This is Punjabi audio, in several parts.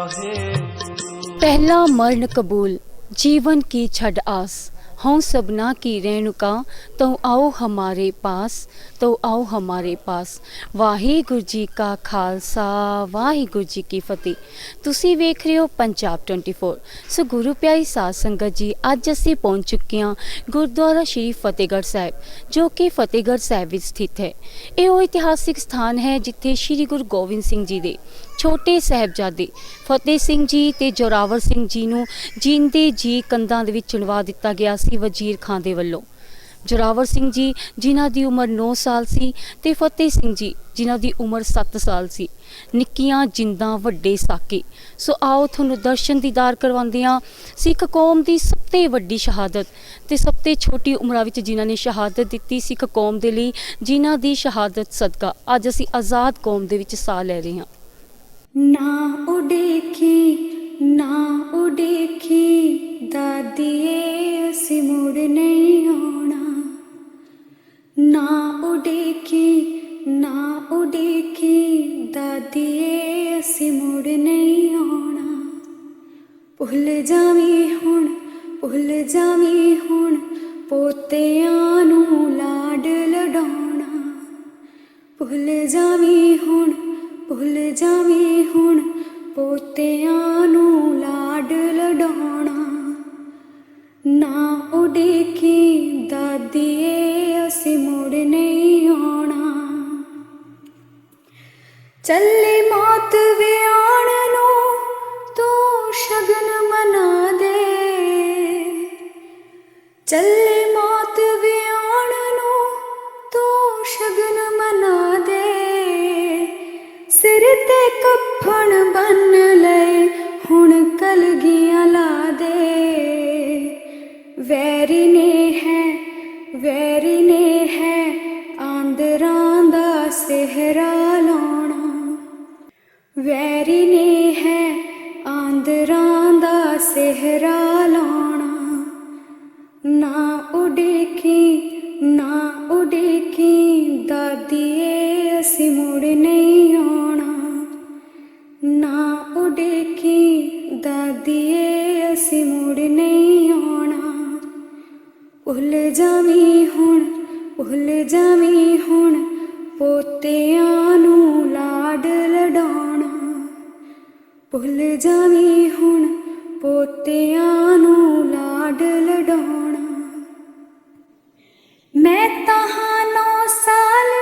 ਵਾਹਿਗੁਰੂ ਪਹਿਲਾ ਮਰਨ ਕਬੂਲ जीवन की छड आस हों सबना की रेणुका तो आओ हमारे पास तो आओ हमारे पास ਵਾਹਿਗੁਰੂ ਜੀ ਕਾ ਖਾਲਸਾ ਵਾਹਿਗੁਰੂ ਜੀ ਕੀ ਫਤਿਹ ਤੁਸੀਂ ਵੇਖ ਰਹੇ ਹੋ ਪੰਜਾਬ 24 ਸੋ ਗੁਰੂ ਪਿਆਰੀ ਸਾਧ ਸੰਗਤ ਜੀ ਅੱਜ ਅਸੀਂ ਪਹੁੰਚ ਚੁੱਕੇ ਹਾਂ ਗੁਰਦੁਆਰਾ ਸ਼੍ਰੀ ਫਤਿਹਗੜ੍ਹ ਸਾਹਿਬ ਜੋ ਕਿ ਫਤਿਹਗੜ੍ਹ ਸਾਹਿਬ ਵਿੱਚ ਸਥਿਤ ਹੈ ਇਹ ਉਹ ਇਤਿਹਾਸਿਕ ਸਥਾਨ ਹੈ ਜਿੱਥੇ ਸ਼੍ਰੀ ਗੁਰੂ ਗੋਬਿੰਦ ਸਿੰਘ ਜੀ ਦੇ ਛੋਟੇ ਸਾਹਿਬਜ਼ਾਦੇ ਫਤਿਹ ਸਿੰਘ ਜੀ ਤੇ ਜੋਰਾਵਰ ਸਿੰਘ ਜੀ ਨੂੰ ਜਿੰਦੇ ਜੀ ਕੰਧਾਂ ਦੇ ਵਿੱਚ ਚਿਣਵਾ ਦਿੱਤਾ ਗਿਆ ਸੀ ਵਜ਼ੀਰ ਖਾਂ ਦੇ ਵੱਲੋਂ। ਜੋਰਾਵਰ ਸਿੰਘ ਜੀ ਜਿਨ੍ਹਾਂ ਦੀ ਉਮਰ 9 ਸਾਲ ਸੀ ਤੇ ਫਤਿਹ ਸਿੰਘ ਜੀ ਜਿਨ੍ਹਾਂ ਦੀ ਉਮਰ 7 ਸਾਲ ਸੀ। ਨਿੱਕੀਆਂ ਜਿੰਦਾਂ ਵੱਡੇ ਸਾਕੇ। ਸੋ ਆਓ ਤੁਹਾਨੂੰ ਦਰਸ਼ਨ ਦੀਦਾਰ ਕਰਵਾਉਂਦੇ ਹਾਂ ਸਿੱਖ ਕੌਮ ਦੀ ਸਭ ਤੋਂ ਵੱਡੀ ਸ਼ਹਾਦਤ ਤੇ ਸਭ ਤੋਂ ਛੋਟੀ ਉਮਰਾਂ ਵਿੱਚ ਜਿਨ੍ਹਾਂ ਨੇ ਸ਼ਹਾਦਤ ਦਿੱਤੀ ਸਿੱਖ ਕੌਮ ਦੇ ਲਈ, ਜਿਨ੍ਹਾਂ ਦੀ ਸ਼ਹਾਦਤ ਸਦਕਾ ਅੱਜ ਅਸੀਂ ਆਜ਼ਾਦ ਕੌਮ ਦੇ ਵਿੱਚ ਸਾਹ ਲੈ ਰਹੇ ਹਾਂ। ਨਾ ਉਡੇਖੀ ਨਾ ਉਡੇਖੀ ਦਾਦੀਏ ਅਸੀਂ ਮੁੜ ਨਹੀਂ ਆਉਣਾ। ਨਾ ਉਡੇਖੀ ਨਾ ਉਡੇਖੀ ਦਾਦੀਏ ਅਸੀਂ ਮੁੜ ਨਹੀਂ ਆਉਣਾ। ਭੁੱਲ ਜਾਵੀਂ ਹੁਣ, ਭੁੱਲ ਜਾਵੀਂ ਹੁਣ, ਪੋਤਿਆਂ ਨੂੰ ਲਾਡ ਲਡਾਉਣਾ। ਭੁੱਲ ਜਾਵੀਂ ਹੁਣ ਭੁੱਲ ਜਾਵੀਂ ਹੁਣ, ਪੋਤਿਆਂ ਨੂੰ ਲਾਡ ਲਡਾਉਣਾ। ਨਾ ਉਡੀਕੀ ਦਾਦੀਏ ਅਸੀਂ ਮੁੜ ਨਹੀਂ ਆਉਣਾ। ਚੱਲੀ ਮੌਤ ਵਿਆਣ ਨੂੰ, ਤੂੰ ਸ਼ਗਨ ਮਨਾ ਦੇ। ਚੱਲੇ ਭੁੱਲ ਜਾਵੀਂ ਹੁਣ, ਭੁੱਲ ਜਾਵੀਂ ਹੁਣ, ਪੋਤਿਆਂ ਨੂੰ ਲਾਡ ਲਡਾਉਣਾ। ਭੁੱਲ ਜਾਵੀਂ ਹੁਣ, ਪੋਤਿਆਂ ਨੂੰ ਲਾਡ ਲਡਾਉਣਾ। ਮੈਂ ਤਾਂ ਹਾਂ ਨੌ ਸਾਲ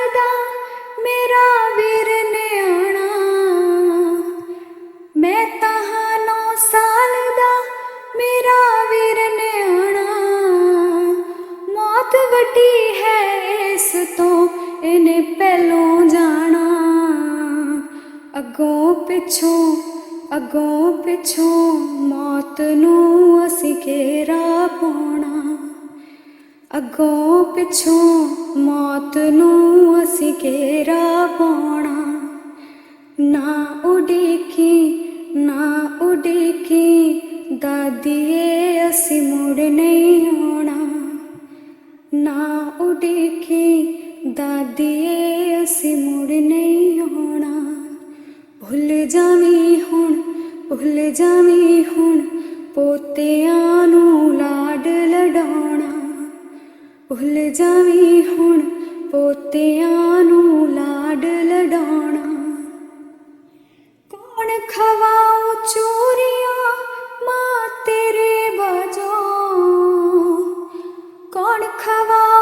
ਇਹਨੇ ਪਹਿਲੋਂ ਜਾਣਾ। ਅੱਗੋਂ ਪਿੱਛੋਂ ਅੱਗੋਂ ਪਿੱਛੋਂ ਮੌਤ ਨੂੰ ਅਸੀਂ ਘੇਰਾ ਪਾਉਣਾ। ਅੱਗੋਂ ਪਿੱਛੋਂ ਮੌਤ ਨੂੰ ਅਸੀਂ ਘੇਰਾ ਪਾਉਣਾ। ਨਾ ਉਡੀਕੀ ਨਾ ਉਡੀਕੀ ਦਾਦੀਏ ਅਸੀਂ ਮੁੜ ਨਹੀਂ ਆਉਣਾ। ਨਾ ਉਡੀਕੀ ਦਾਦੀਏ ਅਸੀਂ ਮੁੜ ਨਹੀਂ ਆਉਣਾ। ਭੁੱਲ ਜਾਵੀਂ ਹੁਣ, ਭੁੱਲ ਜਾਵੀਂ ਹੁਣ, ਪੋਤਿਆਂ ਨੂੰ ਲਾਡ ਲਡਾਉਣਾ। ਭੁੱਲ ਜਾਵੀਂ ਹੁਣ, ਪੋਤਿਆਂ ਨੂੰ ਲਾਡ ਲਡਾਉਣਾ। ਕੌਣ ਖਵਾਉ ਚੋਰੀਆਂ, ਮਾਂ ਤੇਰੇ ਬਾਜੋ ਕੌਣ ਖਵਾਉ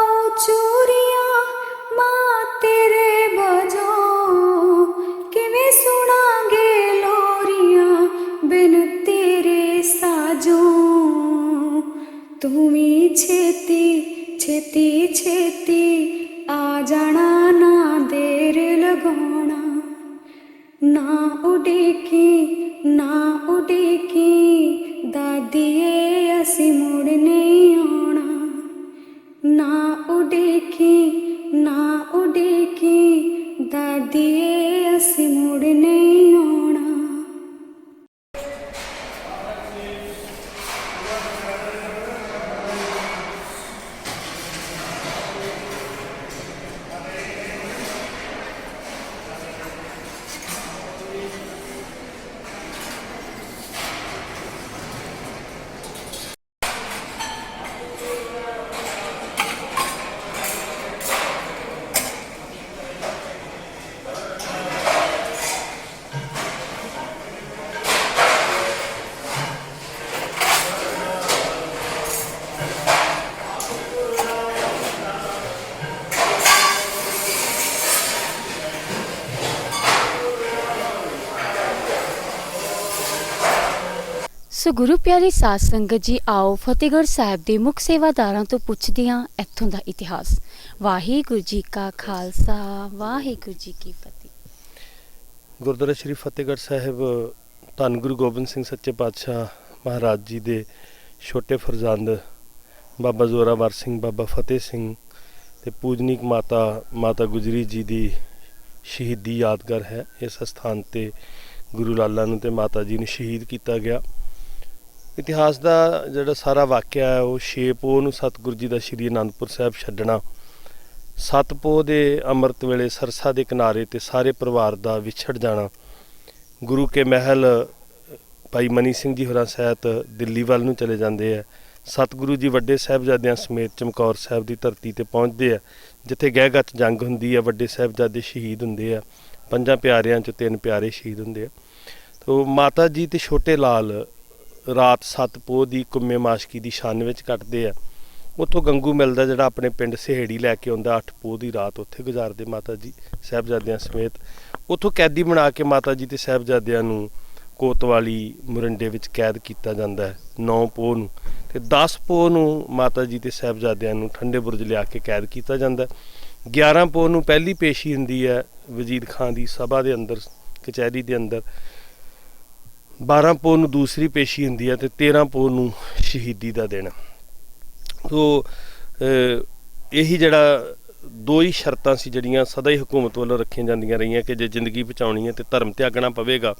ਨਾ ਉਡੀਕੀ ਨਾ ਸੋ ਗੁਰੂ ਪਿਆਰੀ ਸਾਧ ਸੰਗਤ ਜੀ, ਆਓ ਫਤਿਹਗੜ੍ਹ ਸਾਹਿਬ ਦੇ ਮੁੱਖ ਸੇਵਾਦਾਰਾਂ ਤੋਂ ਪੁੱਛਦੇ ਹਾਂ ਇੱਥੋਂ ਦਾ ਇਤਿਹਾਸ। ਵਾਹਿਗੁਰੂ ਜੀ ਕਾ ਖਾਲਸਾ, ਵਾਹਿਗੁਰੂ ਜੀ ਕੀ ਫਤਿਹ। ਗੁਰਦੁਆਰਾ ਸ਼੍ਰੀ ਫਤਿਹਗੜ੍ਹ ਸਾਹਿਬ, ਧੰਨ ਗੁਰੂ ਗੋਬਿੰਦ ਸਿੰਘ ਸੱਚੇ ਪਾਤਸ਼ਾਹ ਮਹਾਰਾਜ ਜੀ ਦੇ ਛੋਟੇ ਫਰਜ਼ੰਦ ਬਾਬਾ ਜ਼ੋਰਾਵਰ ਸਿੰਘ, ਬਾਬਾ ਫਤਿਹ ਸਿੰਘ ਤੇ ਪੂਜਨੀਕ ਮਾਤਾ ਮਾਤਾ ਗੁਜਰੀ ਜੀ ਦੀ ਸ਼ਹੀਦੀ ਯਾਦਗਾਰ ਹੈ। ਇਸ ਸਥਾਨ ਤੇ ਗੁਰੂ ਲਾਲਾ ਨੂੰ ਤੇ ਮਾਤਾ ਜੀ ਨੂੰ ਸ਼ਹੀਦ ਕੀਤਾ ਗਿਆ। ਇਤਿਹਾਸ ਦਾ ਜਿਹੜਾ ਸਾਰਾ ਵਾਕਿਆ ਹੈ, ਉਹ 6 ਪੋਹ ਨੂੰ ਸਤਿਗੁਰੂ ਜੀ ਦਾ ਸ਼੍ਰੀ ਅਨੰਦਪੁਰ ਸਾਹਿਬ ਛੱਡਣਾ ਸਤਪੋਹ ਦੇ ਅੰਮ੍ਰਿਤ ਵੇਲੇ ਸਰਸਾ ਦੇ ਕਿਨਾਰੇ ਤੇ ਸਾਰੇ ਪਰਿਵਾਰ ਦਾ ਵਿਛੜ ਜਾਣਾ, ਗੁਰੂ ਕੇ ਮਹਿਲ, ਭਾਈ ਮਨੀ ਸਿੰਘ ਜੀ ਹੋਰਾਂ ਸਹਿਤ ਦਿੱਲੀ ਵੱਲ ਨੂੰ ਚਲੇ ਜਾਂਦੇ ਆ, ਸਤਿਗੁਰੂ ਜੀ ਵੱਡੇ ਸਾਹਿਬਜ਼ਾਦਿਆਂ ਸਮੇਤ ਚਮਕੌਰ ਸਾਹਿਬ ਦੀ ਧਰਤੀ ਤੇ ਪਹੁੰਚਦੇ ਆ, ਜਿੱਥੇ ਗਹਿਗੱਚ ਜੰਗ ਹੁੰਦੀ ਆ, ਵੱਡੇ ਸਾਹਿਬਜ਼ਾਦੇ ਸ਼ਹੀਦ ਹੁੰਦੇ ਆ, ਪੰਜਾਂ ਪਿਆਰਿਆਂ ਚ ਤਿੰਨ ਪਿਆਰੇ ਸ਼ਹੀਦ ਹੁੰਦੇ ਆ। ਤੋ ਮਾਤਾ ਜੀ ਤੇ ਛੋਟੇ ਲਾਲ ਰਾਤ ਸਤਪੋਹ ਦੀ ਕੁੰਮੇ ਮਾਸ਼ਕੀ ਦੀ ਛਾਨ ਵਿੱਚ ਕੱਟਦੇ ਆ। ਉੱਥੋਂ ਗੰਗੂ ਮਿਲਦਾ ਜਿਹੜਾ ਆਪਣੇ ਪਿੰਡ ਸਿਹੜੀ ਲੈ ਕੇ ਆਉਂਦਾ, ਅੱਠ ਪੋਹ ਦੀ ਰਾਤ ਉੱਥੇ ਗੁਜ਼ਾਰਦੇ ਮਾਤਾ ਜੀ ਸਾਹਿਬਜ਼ਾਦਿਆਂ ਸਮੇਤ। ਉੱਥੋਂ ਕੈਦੀ ਬਣਾ ਕੇ ਮਾਤਾ ਜੀ ਤੇ ਸਾਹਿਬਜ਼ਾਦਿਆਂ ਨੂੰ ਕੋਤਵਾਲੀ ਮੁਰੰਡੇ ਵਿੱਚ ਕੈਦ ਕੀਤਾ ਜਾਂਦਾ ਹੈ 9 ਪੋਹ ਨੂੰ। ਤੇ 10 ਪੋਹ ਨੂੰ ਮਾਤਾ ਜੀ ਤੇ ਸਾਹਿਬਜ਼ਾਦਿਆਂ ਨੂੰ ਠੰਡੇ ਬੁਰਜ ਲਿਆ ਕੇ ਕੈਦ ਕੀਤਾ ਜਾਂਦਾ ਹੈ। 11 ਪੋਹ ਨੂੰ ਪਹਿਲੀ ਪੇਸ਼ੀ ਹੁੰਦੀ ਹੈ ਵਜ਼ੀਰ ਖਾਨ ਦੀ ਸਭਾ ਦੇ ਅੰਦਰ, ਕਚਹਿਰੀ ਦੇ ਅੰਦਰ। 12 ਪੋਹ ਨੂੰ ਦੂਸਰੀ ਪੇਸ਼ੀ ਹੁੰਦੀ ਹੈ ਤੇ 13 ਪੋਹ ਨੂੰ ਸ਼ਹੀਦੀ ਦਾ ਦਿਨ ਸੋ ਇਹੀ ਜਿਹੜਾ ਦੋ ਹੀ ਸ਼ਰਤਾਂ ਸੀ ਜਿਹੜੀਆਂ ਸਦਾ ਹੀ ਹਕੂਮਤ ਵੱਲੋਂ ਰੱਖੀਆਂ ਜਾਂਦੀਆਂ ਰਹੀਆਂ ਕਿ ਜੇ ਜ਼ਿੰਦਗੀ ਬਚਾਉਣੀ ਹੈ ਤੇ ਧਰਮ ਤਿਆਗਣਾ ਪਵੇਗਾ।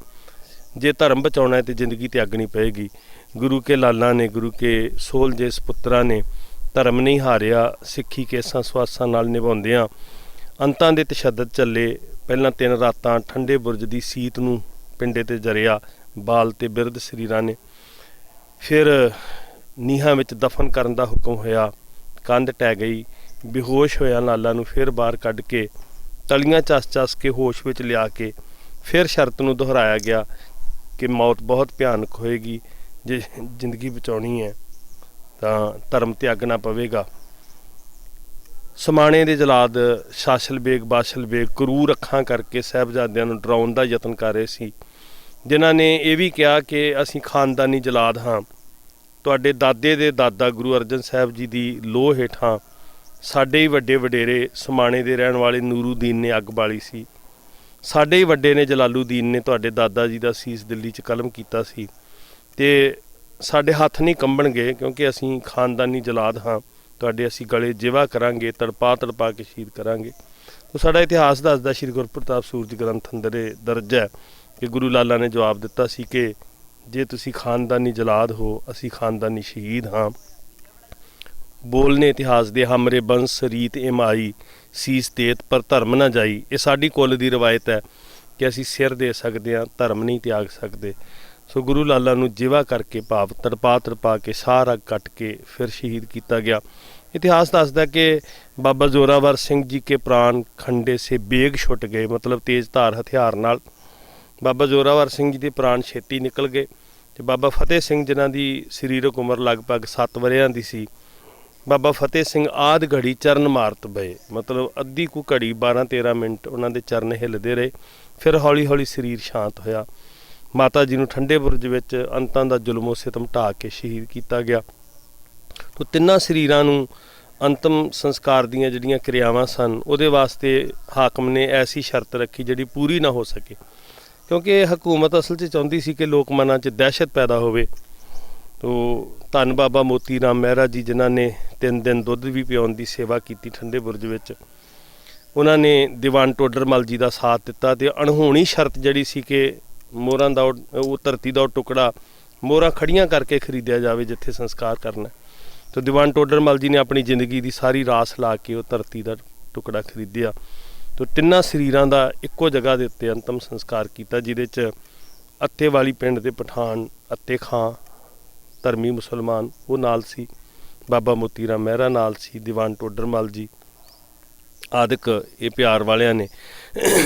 ਜੇ ਧਰਮ ਬਚਾਉਣਾ ਹੈ ਤੇ ਜ਼ਿੰਦਗੀ ਤਿਆਗਣੀ ਪਏਗੀ ਗੁਰੂ ਕੇ ਲਾਲਾਂ ਨੇ, ਗੁਰੂ ਕੇ ਸੋਲ ਜੇ ਸਪੁੱਤਰਾਂ ਨੇ ਧਰਮ ਨਹੀਂ ਹਾਰਿਆ, ਸਿੱਖੀ ਕੇਸਾਂ ਸਵਾਸਾਂ ਨਾਲ ਨਿਭਾਉਂਦਿਆਂ ਅੰਤਾਂ ਦੇ ਤਸ਼ੱਦਦ ਚੱਲੇ, ਪਹਿਲਾਂ ਤਿੰਨ ਰਾਤਾਂ ਠੰਡੇ ਬੁਰਜ ਦੀ ਸੀਤ ਨੂੰ ਪਿੰਡੇ ਤੇ ਜਰਿਆ ਬਾਲ ਤੇ ਬਿਰਧ ਸਰੀਰਾਂ ਨੇ। ਫਿਰ ਨੀਹਾਂ ਵਿੱਚ ਦਫਨ ਕਰਨ ਦਾ ਹੁਕਮ ਹੋਇਆ। ਕੰਧ ਟਹਿ ਗਈ। ਬੇਹੋਸ਼ ਹੋਇਆ ਲਾਲਾ ਨੂੰ ਫਿਰ ਬਾਹਰ ਕੱਢ ਕੇ ਤਲੀਆਂ ਚਸ-ਚਸ ਕੇ ਹੋਸ਼ ਵਿੱਚ ਲਿਆ ਕੇ ਫਿਰ ਸ਼ਰਤ ਨੂੰ ਦੁਹਰਾਇਆ ਗਿਆ ਕਿ ਮੌਤ ਬਹੁਤ ਭਿਆਨਕ ਹੋਏਗੀ, ਜੇ ਜ਼ਿੰਦਗੀ ਬਚਾਉਣੀ ਹੈ, ਤਾਂ ਧਰਮ ਤਿਆਗਣਾ ਪਵੇਗਾ। ਸਮਾਣੇ ਦੇ ਜਲਾਦ ਸ਼ਾਸਲ ਬੇਗ ਬਾਸ਼ਲ ਬੇਗ ਕਰੂਰ ਅੱਖਾਂ ਕਰਕੇ ਸਾਹਿਬਜ਼ਾਦਿਆਂ ਨੂੰ ਡਰਾਉਣ ਦਾ ਯਤਨ ਕਰ ਰਹੇ ਸੀ। ਜਿਨ੍ਹਾਂ ਨੇ ਇਹ ਵੀ ਕਿਹਾ ਕਿ ਅਸੀਂ ਖਾਨਦਾਨੀ ਜਲਾਦ ਹਾਂ। ਤੁਹਾਡੇ ਦਾਦੇ ਦੇ ਦਾਦਾ ਗੁਰੂ ਅਰਜਨ ਸਾਹਿਬ ਜੀ ਦੀ ਲੋਹ ਹੇਠਾਂ ਸਾਡੇ ਹੀ ਵੱਡੇ ਵਡੇਰੇ ਸਮਾਣੇ ਦੇ ਰਹਿਣ ਵਾਲੇ ਨੂਰੂਦੀਨ ਨੇ ਅੱਗ ਬਾਲੀ ਸੀ। ਸਾਡੇ ਹੀ ਵੱਡੇ ਨੇ ਜਲਾਲੂਦੀਨ ਨੇ ਤੁਹਾਡੇ ਦਾਦਾ ਜੀ ਦਾ ਸੀਸ ਦਿੱਲੀ 'ਚ ਕਲਮ ਕੀਤਾ ਸੀ। ਤੇ ਸਾਡੇ ਹੱਥ ਨਹੀਂ ਕੰਬਣਗੇ ਕਿਉਂਕਿ ਅਸੀਂ ਖਾਨਦਾਨੀ ਜਲਾਦ ਹਾਂ। ਤੁਹਾਡੇ ਅਸੀਂ ਗਲੇ ਜਿਵਾ ਕਰਾਂਗੇ, ਤੜਪਾ ਤੜਪਾ ਕੇ ਸ਼ਹੀਦ ਕਰਾਂਗੇ। ਤੋ ਸਾਡਾ ਇਤਿਹਾਸ ਦੱਸਦਾ ਸ੍ਰੀ ਗੁਰਪ੍ਰਤਾਪ ਸੂਰਜ ਗ੍ਰੰਥ ਅੰਦਰ ਇਹ ਦਰਜ ਹੈ ਕਿ ਗੁਰੂ ਲਾਲਾ ਨੇ ਜਵਾਬ ਦਿੱਤਾ ਸੀ ਕਿ ਜੇ ਤੁਸੀਂ ਖਾਨਦਾਨੀ ਜਲਾਦ ਹੋ, ਅਸੀਂ ਖਾਨਦਾਨੀ ਸ਼ਹੀਦ ਹਾਂ। ਬੋਲਨੇ ਇਤਿਹਾਸ ਦੇ ਹਮਰੇ ਬੰਸ ਰੀਤ ਇਮਾਈ ਸੀਸ ਤੇਤ ਪਰ ਧਰਮ ਨਾ ਜਾਈ। ਇਹ ਸਾਡੀ ਕੁੱਲ ਦੀ ਰਵਾਇਤ ਹੈ ਕਿ ਅਸੀਂ ਸਿਰ ਦੇ ਸਕਦੇ ਹਾਂ, ਧਰਮ ਨਹੀਂ ਤਿਆਗ ਸਕਦੇ। ਸੋ ਗੁਰੂ ਲਾਲਾ ਨੂੰ ਜਿਵਾ ਕਰਕੇ ਭਾਵ ਤੜਪਾ ਤੜਪਾ ਕੇ ਸਾਰਾ ਕੱਟ ਕੇ ਫਿਰ ਸ਼ਹੀਦ ਕੀਤਾ ਗਿਆ। ਇਤਿਹਾਸ ਦੱਸਦਾ ਕਿ ਬਾਬਾ ਜ਼ੋਰਾਵਰ ਸਿੰਘ ਜੀ ਕੇ ਪ੍ਰਾਣ ਖੰਡੇ ਸੇ ਬੇਗ ਛੁੱਟ ਗਏ, ਮਤਲਬ ਤੇਜ਼ ਧਾਰ ਹਥਿਆਰ ਨਾਲ। ਬਾਬਾ ਜ਼ੋਰਾਵਰ ਸਿੰਘ ਜੀ ਦੇ ਪ੍ਰਾਣ ਛੇਤੀ ਨਿਕਲ ਗਏ ਤੇ ਬਾਬਾ ਫਤਿਹ ਸਿੰਘ ਜਿਨ੍ਹਾਂ ਦੀ ਸਰੀਰਕ ਉਮਰ ਲਗਭਗ 7 ਵਰਿਆਂ ਦੀ ਸੀ, ਬਾਬਾ ਫਤਿਹ ਸਿੰਘ ਆਦ ਘੜੀ ਚਰਨ ਮਾਰਤ ਬਏ ਮਤਲਬ ਅੱਧੀ ਕੁ ਘੜੀ 12 13 ਮਿੰਟ ਉਹਨਾਂ ਦੇ ਚਰਨ ਹਿੱਲਦੇ ਰਹੇ, ਫਿਰ ਹੌਲੀ ਹੌਲੀ ਸਰੀਰ ਸ਼ਾਂਤ ਹੋਇਆ। ਮਾਤਾ ਜੀ ਨੂੰ ਠੰਡੇ ਬੁਰਜ ਵਿੱਚ ਅੰਤਾਂ ਦਾ ਜ਼ੁਲਮੋ ਸਿਤਮ ਢਾ ਕੇ ਸ਼ਹੀਦ ਕੀਤਾ ਗਿਆ। ਤੋ ਤਿੰਨਾਂ ਸਰੀਰਾਂ ਨੂੰ ਅੰਤਮ ਸੰਸਕਾਰ ਦੀਆਂ ਜਿਹੜੀਆਂ ਕਿਰਿਆਵਾਂ ਸਨ, ਉਹਦੇ ਵਾਸਤੇ ਹਾਕਮ ਨੇ ਐਸੀ ਸ਼ਰਤ ਰੱਖੀ ਜਿਹੜੀ ਪੂਰੀ ਨਾ ਹੋ ਸਕੇ। ਕਿਉਂਕਿ ਇਹ ਹਕੂਮਤ ਅਸਲ 'ਚ ਚਾਹੁੰਦੀ ਸੀ ਕਿ ਲੋਕ ਮਨਾਂ 'ਚ ਦਹਿਸ਼ਤ ਪੈਦਾ ਹੋਵੇ। ਤੋ ਧੰਨ ਬਾਬਾ ਮੋਤੀ ਰਾਮ ਮਹਿਰਾ ਜੀ ਜਿਨ੍ਹਾਂ ਨੇ ਤਿੰਨ ਦਿਨ ਦੁੱਧ ਵੀ ਪਿਆਉਣ ਦੀ ਸੇਵਾ ਕੀਤੀ ਠੰਡੇ ਬੁਰਜ ਵਿੱਚ। ਉਹਨਾਂ ਨੇ ਦੀਵਾਨ ਟੋਡਰਮਲ ਜੀ ਦਾ ਸਾਥ ਦਿੱਤਾ ਤੇ ਅਣਹੋਣੀ ਸ਼ਰਤ ਜਿਹੜੀ ਸੀ ਕਿ ਮੋਹਰਾਂ ਦਾ ਉਹ ਧਰਤੀ ਦਾ ਉਹ ਟੁਕੜਾ ਮੋਹਰਾਂ ਖੜੀਆਂ ਕਰਕੇ ਖਰੀਦਿਆ ਜਾਵੇ ਜਿੱਥੇ ਸੰਸਕਾਰ ਕਰਨਾ। ਤੇ ਦੀਵਾਨ ਟੋਡਰਮਲ ਜੀ ਨੇ ਆਪਣੀ ਜ਼ਿੰਦਗੀ ਦੀ ਸਾਰੀ ਰਾਸ ਲਾ ਕੇ ਉਹ ਧਰਤੀ ਦਾ ਟੁਕੜਾ ਖਰੀਦਿਆ। ਤੇ ਤਿੰਨਾਂ ਸਰੀਰਾਂ ਦਾ ਇੱਕੋ ਜਗ੍ਹਾ ਦੇ ਉੱਤੇ ਅੰਤਮ ਸੰਸਕਾਰ ਕੀਤਾ, ਜਿਹਦੇ ਚ ਅੱਤੇ ਵਾਲੀ ਪਿੰਡ ਦੇ ਪਠਾਨ ਅੱਤੇ ਖਾਂ, ਧਰਮੀ ਮੁਸਲਮਾਨ, ਉਹ ਨਾਲ ਸੀ। ਬਾਬਾ ਮੋਤੀ ਰਾਮ ਮਹਿਰਾ ਨਾਲ ਸੀ, ਦੀਵਾਨ ਟੋਡਰਮਲ ਜੀ। ਆਦਿਕ ਇਹ ਪਿਆਰ ਵਾਲਿਆਂ ਨੇ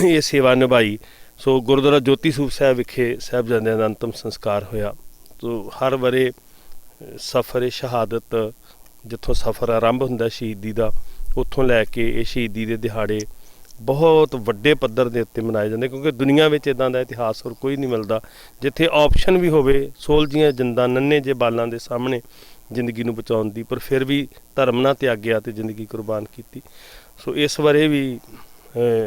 ਇਹ ਸੇਵਾ ਨਿਭਾਈ। ਸੋ ਗੁਰਦੁਆਰਾ ਜੋਤੀ ਸੂਪ ਸਾਹਿਬ ਵਿਖੇ ਸਾਹਿਬਜ਼ਾਦਿਆਂ ਦਾ ਅੰਤਮ ਸੰਸਕਾਰ ਹੋਇਆ। ਸੋ ਹਰ ਵਰੇ ਸਫਰ ਸ਼ਹਾਦਤ, ਜਿੱਥੋਂ ਸਫ਼ਰ ਆਰੰਭ ਹੁੰਦਾ ਸ਼ਹੀਦੀ ਦਾ, ਉੱਥੋਂ ਲੈ ਕੇ ਇਹ ਸ਼ਹੀਦੀ ਦੇ ਦਿਹਾੜੇ ਬਹੁਤ ਵੱਡੇ ਪੱਧਰ ਦੇ ਉੱਤੇ ਮਨਾਏ ਜਾਂਦੇ, ਕਿਉਂਕਿ ਦੁਨੀਆ ਵਿੱਚ ਇਦਾਂ ਦਾ ਇਤਿਹਾਸ ਹੋਰ ਕੋਈ ਨਹੀਂ ਮਿਲਦਾ, ਜਿੱਥੇ ਆਪਸ਼ਨ ਵੀ ਹੋਵੇ ਸੋਲਜੀਆਂ ਜਿੰਦਾ ਨੰਨੇ ਜੇ ਬਾਲਾਂ ਦੇ ਸਾਹਮਣੇ ਜ਼ਿੰਦਗੀ ਨੂੰ ਬਚਾਉਣ ਦੀ, ਪਰ ਫਿਰ ਵੀ ਧਰਮ ਨਾ ਤਿਆਗਿਆ ਤੇ ਜ਼ਿੰਦਗੀ ਕੁਰਬਾਨ ਕੀਤੀ। ਸੋ ਇਸ ਬਾਰੇ ਵੀ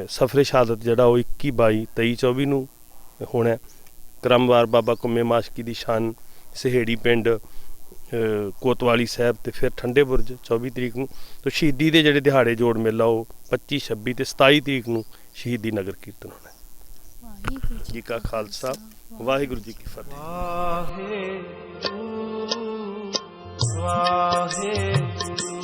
ਸਫਰੇ ਸ਼ਹਾਦਤ ਜਿਹੜਾ ਉਹ 21 22 23 24 ਨੂੰ ਹੋਣਾ ਕ੍ਰਮਵਾਰ ਬਾਬਾ ਕੁੰਮੇ ਮਾਸ਼ਕੀ ਦੀ ਸ਼ਾਨ, ਸਹੇੜੀ ਪਿੰਡ ਕੋਤਵਾਲੀ ਸਾਹਿਬ ਤੇ ਫਿਰ ਠੰਡੇ ਬੁਰਜ 24 ਤਰੀਕ ਨੂੰ। ਤੋਂ ਸ਼ਹੀਦੀ ਦੇ ਜਿਹੜੇ ਦਿਹਾੜੇ ਜੋੜ ਮੇਲਾ ਉਹ 25 26 ਤੇ 27 ਤਰੀਕ ਨੂੰ ਸ਼ਹੀਦੀ ਨਗਰ ਕੀਰਤਨ ਹੋਣਾ ਹੈ। ਵਾਹਿਗੁਰੂ ਜੀ ਕਾ ਖਾਲਸਾ। ਵਾਹਿਗੁਰੂ ਜੀ ਕੀ ਫਤਿਹ। ਵਾਹਿਗੁਰੂ ਵਾਹਿਗੁਰੂ।